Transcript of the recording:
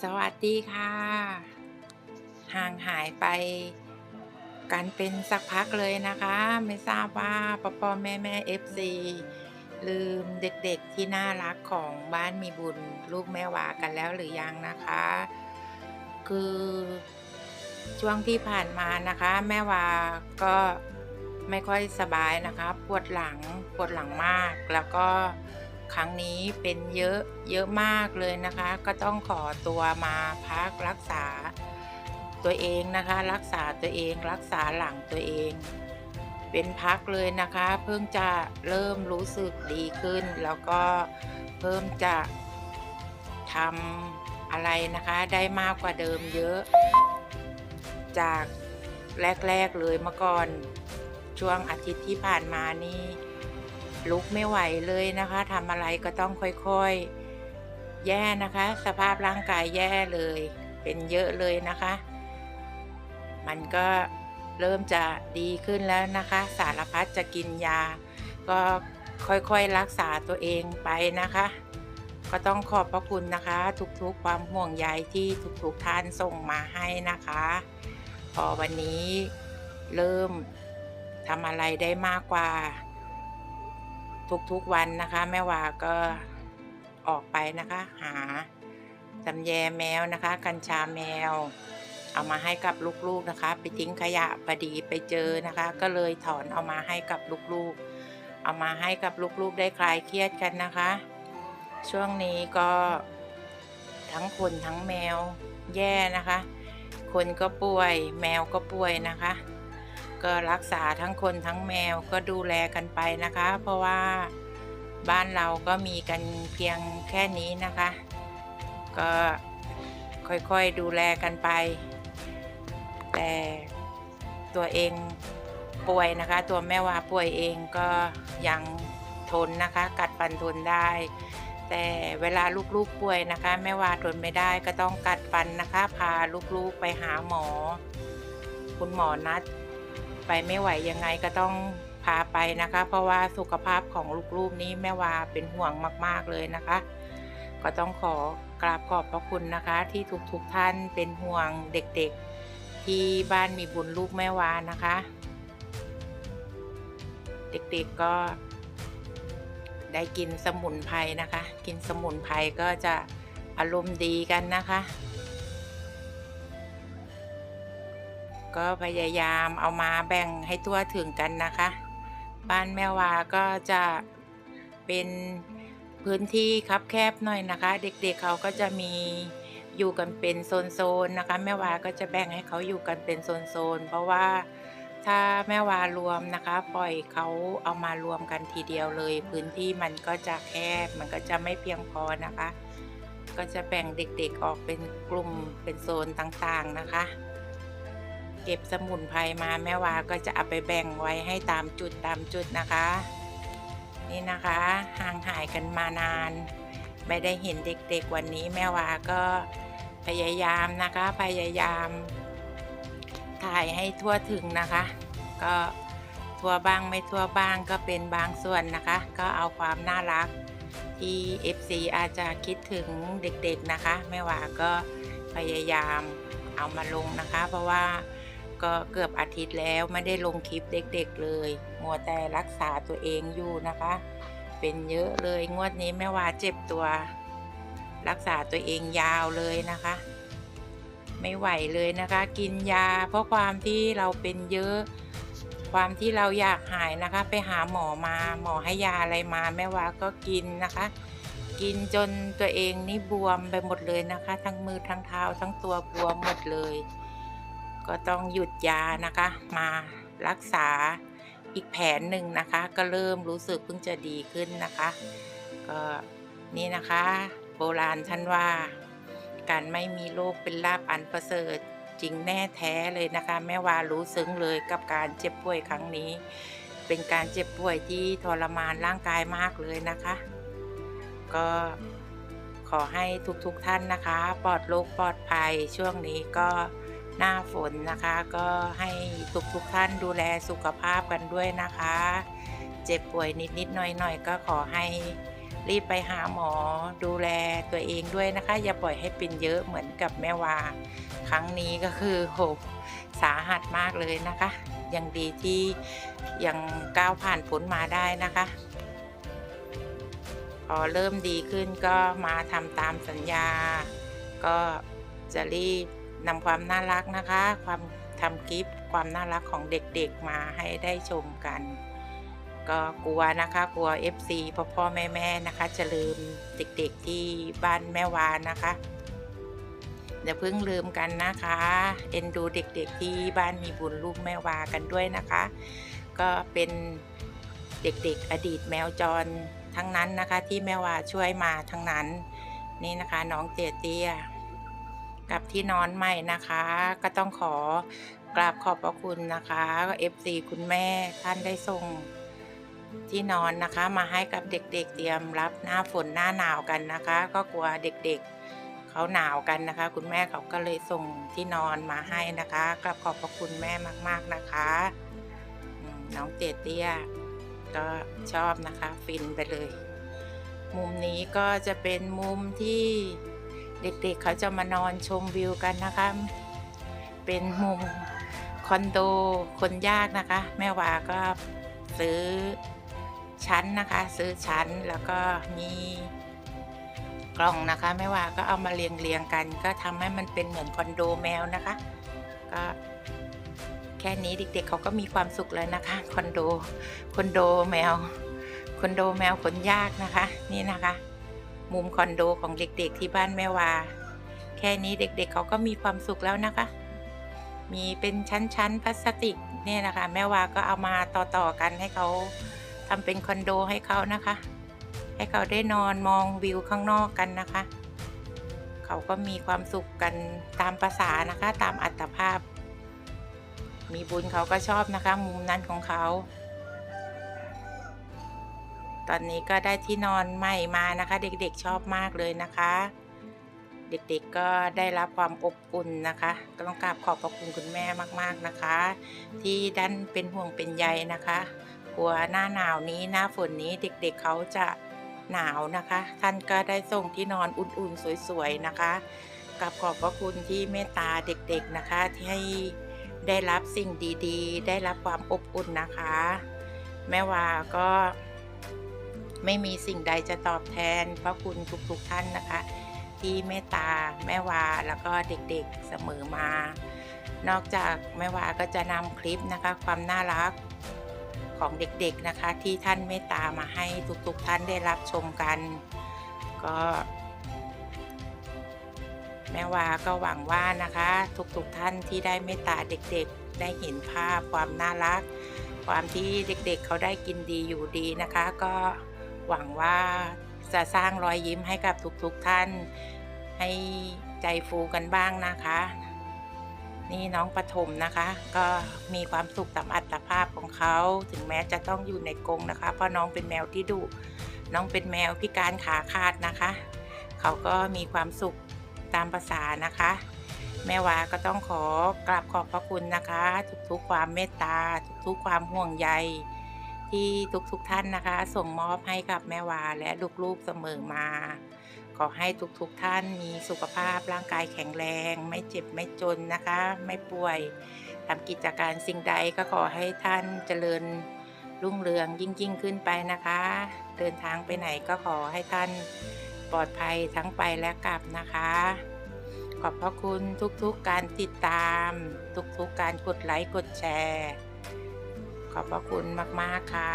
สวัสดีค่ะ ห่างหายไปกันเป็นสักพักเลยนะคะ ไม่ทราบว่าพ่อพ่อแม่แม่ FC ลืมเด็กๆที่น่ารักของบ้านมีบุญลูกแม่วากันแล้วหรือยังนะคะ คือช่วงที่ผ่านมานะคะ แม่วาก็ไม่ค่อยสบายนะคะ ปวดหลังปวดหลังมากแล้วก็ ครั้งนี้เป็นเยอะเยอะมากเลยนะคะ ก็ต้องขอตัวมาพักรักษาตัวเองนะคะ รักษาตัวเองรักษาหลังตัวเอง เป็นพักเลยนะคะ เพิ่งจะเริ่มรู้สึกดีขึ้น แล้วก็เพิ่มจะทำอะไรนะคะได้มากกว่าเดิมเยอะ จากแรก ๆ เลยเมื่อก่อนช่วงอาทิตย์ที่ผ่านมานี่ ลุกไม่ไหวเลยนะคะทำอะไรก็ต้องค่อยๆ แย่นะคะ สภาพร่างกายแย่เลย เป็นเยอะเลยนะคะ มันก็เริ่มจะดีขึ้นแล้วนะคะ สารพัดจะกินยา ก็ค่อยๆรักษาตัวเองไปนะคะ ก็ต้องขอบพระคุณนะคะ ทุกๆความห่วงใยที่ทุกๆท่านส่งมาให้นะคะ พอวันนี้เริ่มทำอะไรได้มากกว่า ทุกๆวันนะคะ แม่วาก็ออกไปนะคะ หาตำแยแมวนะคะ กัญชาแมว เอามาให้กับลูกๆนะคะ ไปทิ้งขยะพอดีไปเจอนะคะ ก็เลยถอนเอามาให้กับลูกๆ เอามาให้กับลูกๆได้คลายเครียดกันนะคะ ช่วงนี้ก็ทั้งคนทั้งแมวแย่นะคะ คนก็ป่วยแมวก็ป่วยนะคะ ก็รักษาทั้งคนทั้งแมวก็ดูแลกันไปนะคะ เพราะว่าบ้านเราก็มีกันเพียงแค่นี้นะคะ ก็ค่อยๆดูแลกันไป แต่ตัวเองป่วยนะคะ ตัวแม่วาป่วยเองก็ยังทนนะคะ กัดฟันทนได้ แต่เวลาลูกๆป่วยนะคะ แม่วาทนไม่ได้ก็ต้องกัดฟันนะคะ พาลูกๆไปหาหมอ คุณหมอนัด ไปไม่ไหวยังไงก็ต้องพาไปนะคะ เพราะว่าสุขภาพของลูกๆนี้แม่วาเป็นห่วงมาก ๆเลยนะคะ ก็ต้องขอกราบขอบพระคุณนะคะ ที่ทุกๆท่านเป็นห่วงเด็กๆ ที่บ้านมีบุญลูกแม่วานะคะ เด็กๆก็ได้กินสมุนไพรนะคะ กินสมุนไพรก็จะอารมณ์ดีกันนะคะ ก็พยายามเอามาแบ่งให้ทั่วถึงกันนะคะ บ้านแม่วาก็จะเป็นพื้นที่คับแคบหน่อยนะคะ เด็กๆเเขาก็จะมีอยู่กันเป็นโซนๆนะคะแม่วาก็จะแบ่งให้เขาอยู่กันเป็นโซนๆเพราะว่าถ้าแม่วารวมนะคะ ปล่อยเขาเอามารวมกันทีเดียวเลย พื้นที่มันก็จะแคบมันก็จะไม่เพียงพอนะคะ ก็จะแบ่งเด็กๆออกเป็นกลุ่มเป็นโซนต่างๆนะคะ เก็บสมุนไพรมาแม่วาก็จะเอาไปแบ่งไว้ให้ตามจุดตามจุดนะคะ นี่นะคะห่างหายกันมานาน ไม่ได้เห็นเด็กๆวันนี้แม่วาก็พยายามนะคะพยายามถ่ายให้ทั่วถึงนะคะ ก็ทั่วบ้างไม่ทั่วบ้างก็เป็นบางส่วนนะคะ ก็เอาความน่ารักที่ FC อาจจะคิดถึงเด็กๆนะคะแม่วาก็พยายามเอามาลงนะคะ เพราะว่า ก็เกือบอาทิตย์แล้วไม่ได้ลงคลิปเด็กๆเลย มัวแต่รักษาตัวเองอยู่นะคะ เป็นเยอะเลยงวดนี้แม่วาเจ็บตัว รักษาตัวเองยาวเลยนะคะ ไม่ไหวเลยนะคะ กินยา เพราะความที่เราเป็นเยอะ ความที่เราอยากหายนะคะ ไปหาหมอมาหมอให้ยาอะไรมาแม่วาก็กินนะคะ กินจนตัวเองนี่บวมไปหมดเลยนะคะ ทั้งมือทั้งเท้าทั้งตัวบวมหมดเลย ก็ต้องหยุดยานะคะ มารักษาอีกแผนหนึ่งนะคะ ก็เริ่มรู้สึกเพิ่งจะดีขึ้นนะคะ ก็นี่นะคะ โบราณท่านว่า การไม่มีโรคเป็นลาบอันประเสริฐจริงแน่แท้เลยนะคะ แม่วารู้ซึ้งเลยกับการเจ็บป่วยครั้งนี้ เป็นการเจ็บป่วยที่ทรมานร่างกายมากเลยนะคะ ก็ขอให้ทุกๆทท่านนะคะ ปลอดโรคปลอดภัยช่วงนี้ก็ หน้าฝนนะคะ ก็ให้ทุกๆทท่านดูแลสุขภาพกันด้วยนะคะ เจ็บป่วยนิดๆหน่อยๆก็ขอให้รีบไปหาหมอดูแลตัวเองด้วยนะคะ อย่าปล่อยให้เป็นเยอะเหมือนกับแม่วา ครั้งนี้ก็คือโหสาหัสมากเลยนะคะ ยังดีที่ยังก้าวผ่านพ้นมาได้นะคะ พอเริ่มดีขึ้นก็มาทำตามสัญญา ก็จะรีบ นำความน่ารักนะคะ ความทำกิฟต์ความน่ารักของเด็กๆมาให้ได้ชมกัน ก็กลัวนะคะ กลัว FC พ่อพ่อแม่แม่นะคะจะลืมเด็กๆที่บ้านแม่วานนะคะอย่าเพิ่งลืมกันนะคะ เอ็นดูเด็กๆที่บ้านมีบุญลูกแม่วากันด้วยนะคะ ก็เป็นเด็กๆ อดีตแมวจรทั้งนั้นนะคะ ที่แม่วาช่วยมาทั้งนั้น นี่นะคะน้องเตียเตี้ย กับที่นอนใหม่นะคะ ก็ต้องขอกราบขอบพระคุณนะคะก็ FC คุณแม่ท่านได้ส่งที่นอนนะคะ มาให้กับเด็กๆเตรียมรับหน้าฝนหน้าหนาวกันนะคะ ก็กลัวเด็กๆเขาหนาวกันนะคะ คุณแม่เขาก็เลยส่งที่นอนมาให้นะคะกราบขอบพระคุณแม่มาก ๆนะคะน้องเตียเตี้ยก็ชอบนะคะ ฟินไปเลย มุมนี้ก็จะเป็นมุมที่ เด็กๆเขาจะมานอนชมวิวกันนะคะ เป็นมุมคอนโดคนยากนะคะ แม่วาก็ซื้อชั้นนะคะ ซื้อชั้นแล้วก็มีกล่องนะคะแม่วาก็เอามาเรียงเรียงๆกัน ก็ทำให้มันเป็นเหมือนคอนโดแมวนะคะ ก็แค่นี้เด็กๆเขาก็มีความสุขแล้วนะคะคอนโดคอนโดแมวคอนโดแมวขนยากนะคะ นี่นะคะ มุมคอนโดของเด็กๆที่บ้านแม่วา แค่นี้เด็กๆเขาก็มีความสุขแล้วนะคะ มีเป็นชั้นๆพลาสติกเนี่ยนะคะ แม่วาก็เอามาต่อๆกันให้เขาทำเป็นคอนโดให้เขานะคะ ให้เขาได้นอนมองวิวข้างนอกกันนะคะ เขาก็มีความสุขกันตามภาษานะคะ ตามอัตภาพ มีบุญเขาก็ชอบนะคะ มุมนั้นของเขา ตอนนี้ก็ได้ที่นอนใหม่มานะคะ เด็กๆชอบมากเลยนะคะ เด็กๆก็ได้รับความอบอุ่นนะคะ ก็ต้องกราบขอบพระคุณคุณแม่มากๆนะคะ ที่ดันเป็นห่วงเป็นใยนะคะกลัวหน้าหนาวนี้หน้าฝนนี้เด็กๆเขาจะหนาวนะคะ ท่านก็ได้ส่งที่นอนอุ่นๆสวยๆนะคะกับขอบพระคุณที่เมตตาเด็กๆนะคะ ที่ให้ได้รับสิ่งดีๆ ได้รับความอบอุ่นนะคะ แม่วาก็ ไม่มีสิ่งใดจะตอบแทนพระคุณทุกๆท่านนะคะ ที่เมตตาแม่วาแล้วก็เด็กๆเสมอมา นอกจากแม่วาก็จะนำคลิปนะคะความน่ารักของเด็กๆนะคะ ที่ท่านเมตตามาให้ทุกๆท่านได้รับชมกัน ก็แม่วาก็หวังว่านะคะ ทุกๆท่านที่ได้เมตตาเด็กๆ ได้เห็นภาพความน่ารัก ความที่เด็กๆ เขาได้กินดีอยู่ดีนะคะ ก็ หวังว่าจะสร้างรอยยิ้มให้กับทุกๆท่าน ให้ใจฟูกันบ้างนะคะ นี่น้องปฐมนะคะ ก็มีความสุขตามอัตภาพของเขา ถึงแม้จะต้องอยู่ในกรงนะคะ เพราะน้องเป็นแมวที่ดุน้องเป็นแมวพิการขาขาดนะคะ เขาก็มีความสุขตามภาษานะคะ แม่วาก็ต้องขอกราบขอบพระคุณนะคะ ทุกๆความเมตตา ทุกๆความห่วงใย ที่ทุกๆท่านนะคะ ส่งมอบให้กับแม่วาและลูกๆเสมอมา ขอให้ทุกๆท่านมีสุขภาพร่างกายแข็งแรง ไม่เจ็บไม่จนนะคะ ไม่ป่วยทำกิจการสิ่งใดก็ขอให้ท่านเจริญรุ่งเรืองยิ่งยิ่งขึ้นไปนะคะ เดินทางไปไหนก็ขอให้ท่านปลอดภัยทั้งไปและกลับนะคะ ขอบพระคุณทุกๆกการติดตาม ทุกๆการกดไลค์กดแชร์ ขอบพระคุณมาก ๆ ค่ะ